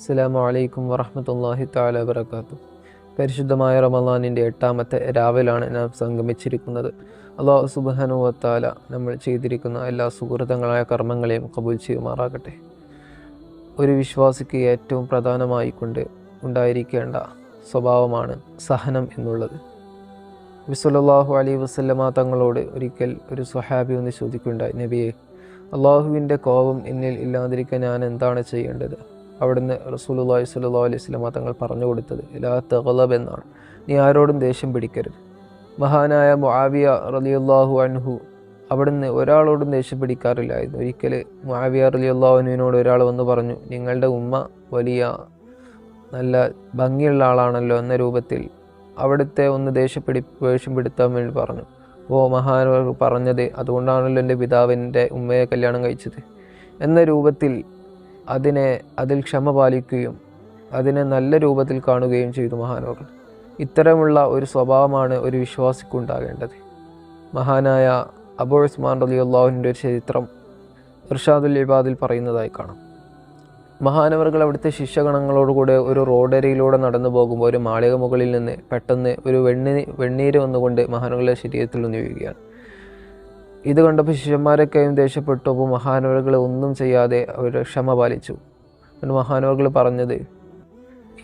അസ്സലാമു വലൈക്കും വറഹ്മത്തുള്ളാഹി താല വബറകാത്തു പരിശുദ്ധമായ റമലാനിന്റെ എട്ടാമത്തെ രാവിലാണ് നാം സംഗമിച്ചിരിക്കുന്നത്. അള്ളാഹു സുബ്ഹാനഹു വതആല നമ്മൾ ചെയ്തിരിക്കുന്ന എല്ലാ സുഹൃതങ്ങളായ കർമ്മങ്ങളെയും കബൂൽ ചെയ്യുമാറാകട്ടെ. ഒരു വിശ്വാസിക്ക് ഏറ്റവും പ്രധാനമായി കൊണ്ട് ഉണ്ടായിരിക്കേണ്ട സ്വഭാവമാണ് സഹനം എന്നുള്ളത്. വിസലല്ലാഹു അലി വസല്ലമ തങ്ങളോട് ഒരിക്കൽ ഒരു സ്വഹാബി ഒന്ന് ചോദിക്കുകയുണ്ടായി നബിയെ അള്ളാഹുവിന്റെ കോപം എന്നിൽ ഇല്ലാതിരിക്കാൻ ഞാൻ എന്താണ് ചെയ്യേണ്ടത്? അവിടുന്ന് റസൂലുള്ളാഹി സ്വല്ലു അലൈഹി സ്വലമ തങ്ങൾ പറഞ്ഞു കൊടുത്തത് ലാ തഗ്ലബ് എന്നാണ്. നീ ആരോടും ദേഷ്യം പിടിക്കരുത്. മഹാനായ മുആവിയ റളിയല്ലാഹു അൻഹു അവിടുന്ന് ഒരാളോടും ദേഷ്യം പിടിക്കാറില്ലായിരുന്നു ഒരിക്കൽ മുആവിയ റളിയല്ലാഹു അൻഹുവിനോട് ഒരാൾ വന്ന് പറഞ്ഞു നിങ്ങളുടെ ഉമ്മ വലിയ നല്ല ഭംഗിയുള്ള ആളാണല്ലോ എന്ന രൂപത്തിൽ അവിടുത്തെ ഒന്ന് ദേഷ്യപ്പിടി ദേഷ്യം പിടുത്താൻ വേണ്ടി പറഞ്ഞു. ഓ മഹാനവർ പറഞ്ഞത് അതുകൊണ്ടാണല്ലോ എന്റെ പിതാവിന്റെ ഉമ്മയെ കല്യാണം കഴിച്ചത് എന്ന രൂപത്തിൽ അതിനെ അതിൽ ക്ഷമ പാലിക്കുകയും അതിനെ നല്ല രൂപത്തിൽ കാണുകയും ചെയ്തു മഹാനവർ ഇത്തരമുള്ള ഒരു സ്വഭാവമാണ് ഒരു വിശ്വാസിക്കുണ്ടാകേണ്ടത്. മഹാനായ അബു ഉസ്മാൻ റലി അള്ളാഹുവിന്റെ ഒരു ചരിത്രം ഇർഷാദുൽ ഇബാദിൽ പറയുന്നതായി കാണാം. മഹാനവറുകൾ അവിടുത്തെ ശിഷ്യഗണങ്ങളോടുകൂടെ ഒരു റോഡരിയിലൂടെ നടന്നു പോകുമ്പോൾ ഒരു മാളിക മുകളിൽ നിന്ന് പെട്ടെന്ന് ഒരു വെണ്ണി വെണ്ണീര് വന്നുകൊണ്ട് മഹാനുകളുടെ ശരീരത്തിൽ ഒന്ന് വീഴുകയാണ് ഇത് കണ്ടപ്പോൾ ശിഷ്യന്മാരൊക്കെയും ദേഷ്യപ്പെട്ടു അപ്പോൾ മഹാനവറുകൾ ഒന്നും ചെയ്യാതെ അവർ ക്ഷമ പാലിച്ചു. എന്നിട്ട് മഹാനവറുകൾ പറഞ്ഞത്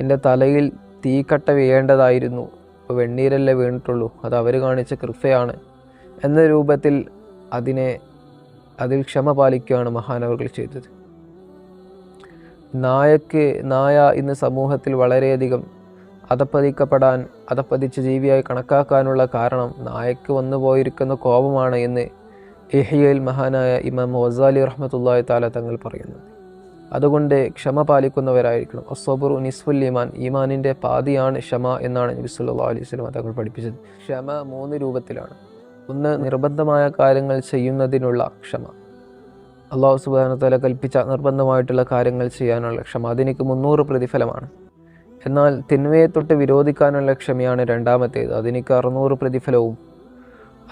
എന്റെ തലയിൽ തീക്കട്ട വീഴേണ്ടതായിരുന്നു. ഇപ്പോൾ വെണ്ണീരല്ലേ വീണിട്ടുള്ളൂ. അത് അവർ കാണിച്ച കൃപയാണ്. എന്ന രൂപത്തിൽ അതിനെ അതിൽ ക്ഷമ പാലിക്കുകയാണ് മഹാനവറുകൾ ചെയ്തത്. നായക്ക് നായ ഇന്ന് സമൂഹത്തിൽ വളരെയധികം അതപ്പതിക്കപ്പെടാൻ അതപ്പതിച്ച ജീവിയായി കണക്കാക്കാനുള്ള കാരണം നായക്ക് വന്നു പോയിരിക്കുന്ന കോപമാണ് എന്ന് എഹിയയിൽ മഹാനായ ഇമാം വസാലി റഹ്മത്തുള്ളാഹി താല തങ്ങൾ പറയുന്നു. അതുകൊണ്ട് ക്ഷമ പാലിക്കുന്നവരായിരിക്കണം. ഒസോബുർ നിസ്ഫുൽ ഇമാൻ ഈമാനിന്റെ പാതിയാണ് ക്ഷമ എന്നാണ് നബി സല്ലല്ലാഹു അലൈഹി സ്വലമ തങ്ങൾ പഠിപ്പിച്ചത്. ക്ഷമ മൂന്ന് രൂപത്തിലാണ്. ഒന്ന് നിർബന്ധമായ കാര്യങ്ങൾ ചെയ്യുന്നതിനുള്ള ക്ഷമ. അള്ളാഹു സുബാനത്തല കൽപ്പിച്ച നിർബന്ധമായിട്ടുള്ള കാര്യങ്ങൾ ചെയ്യാനുള്ള ക്ഷമ. അതെനിക്ക് മുന്നൂറ് പ്രതിഫലമാണ്. എന്നാൽ തിന്മയെ തൊട്ട് വിരോധിക്കാനുള്ള ക്ഷമയാണ് രണ്ടാമത്തേത്. അതെനിക്ക് അറുന്നൂറ് പ്രതിഫലവും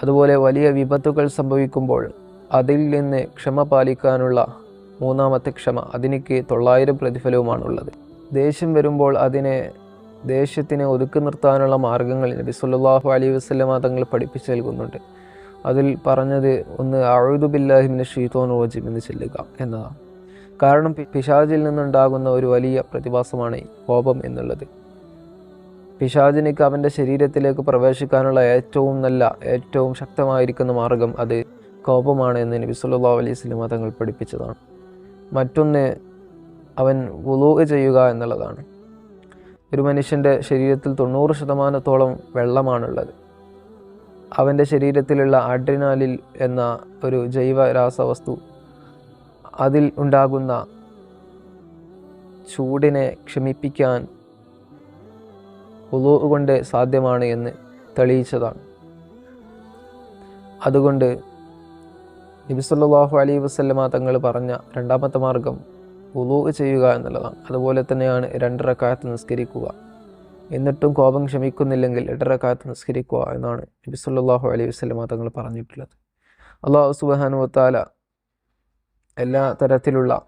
അതുപോലെ വലിയ വിപത്തുകൾ സംഭവിക്കുമ്പോൾ അതിൽ നിന്ന് ക്ഷമ പാലിക്കാനുള്ള മൂന്നാമത്തെ ക്ഷമ അതിനേക്ക് തൊള്ളായിരം പ്രതിഫലവുമാണുള്ളത്. ദേഷ്യം വരുമ്പോൾ അതിനെ ദേഷ്യത്തിനെ ഒതുക്കി നിർത്താനുള്ള മാർഗങ്ങൾ നബി സല്ലല്ലാഹു അലൈഹി വസല്ലമ തങ്ങൾ പഠിപ്പിച്ചു നൽകുന്നുണ്ട്. അതിൽ പറഞ്ഞത് ഒന്ന് അഴുതുബില്ലാഹിമിന് ഷീത്തോൻ റോജിം എന്ന് ചെല്ലുക എന്നതാണ്. കാരണം പിശാചിൽ നിന്നുണ്ടാകുന്ന ഒരു വലിയ പ്രതിഭാസമാണ് കോപം എന്നുള്ളത്. പിശാജിനിക്ക് അവന്റെ ശരീരത്തിലേക്ക് പ്രവേശിക്കാനുള്ള ഏറ്റവും നല്ല ഏറ്റവും ശക്തമായിരിക്കുന്ന മാർഗം അത് കോപമാണ് എന്ന് നബി സല്ലാ അലൈഹി വസല്ലം തങ്ങൾ പഠിപ്പിച്ചതാണ്. മറ്റൊന്ന് അവൻ വുളൂ ചെയ്യുക എന്നുള്ളതാണ്. ഒരു മനുഷ്യന്റെ ശരീരത്തിൽ തൊണ്ണൂറ് ശതമാനത്തോളം വെള്ളമാണുള്ളത്. അവന്റെ ശരീരത്തിലുള്ള അഡ്രിനാലിൽ എന്ന ഒരു ജൈവ രാസവസ്തു അതിൽ ഉണ്ടാകുന്ന ചൂടിനെ ക്ഷമിപ്പിക്കാൻ ഉളു കൊണ്ട് സാധ്യമാണ് എന്ന് തെളിയിച്ചതാണ്. അതുകൊണ്ട് നബിസല്ലാഹു അലൈ വസ്ലമ തങ്ങൾ പറഞ്ഞ രണ്ടാമത്തെ മാർഗം ഉളു ചെയ്യുക എന്നുള്ളതാണ്. അതുപോലെ തന്നെയാണ് രണ്ടരക്കാലത്ത് നിസ്കരിക്കുക. എന്നിട്ടും കോപം ക്ഷമിക്കുന്നില്ലെങ്കിൽ എട്ടരക്കാലത്ത് നിസ്കരിക്കുക എന്നാണ് നബി സല്ലല്ലാഹു അലൈഹി വസല്ലമ തങ്ങൾ പറഞ്ഞിട്ടുള്ളത്. അള്ളാഹു സുബ്ഹാനഹു വതആല എല്ലാ തരത്തിലുള്ള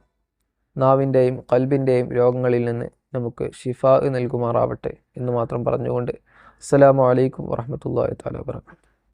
നാവിന്റെയും കൽബിന്റെയും രോഗങ്ങളിൽ നിന്ന് നമുക്ക് ഷിഫാ നൽകുമാറാവട്ടെ എന്ന് മാത്രം പറഞ്ഞുകൊണ്ട് അസ്സലാമു അലൈക്കും വറഹ്മത്തുള്ളാഹി തആല വബറകാതുഹു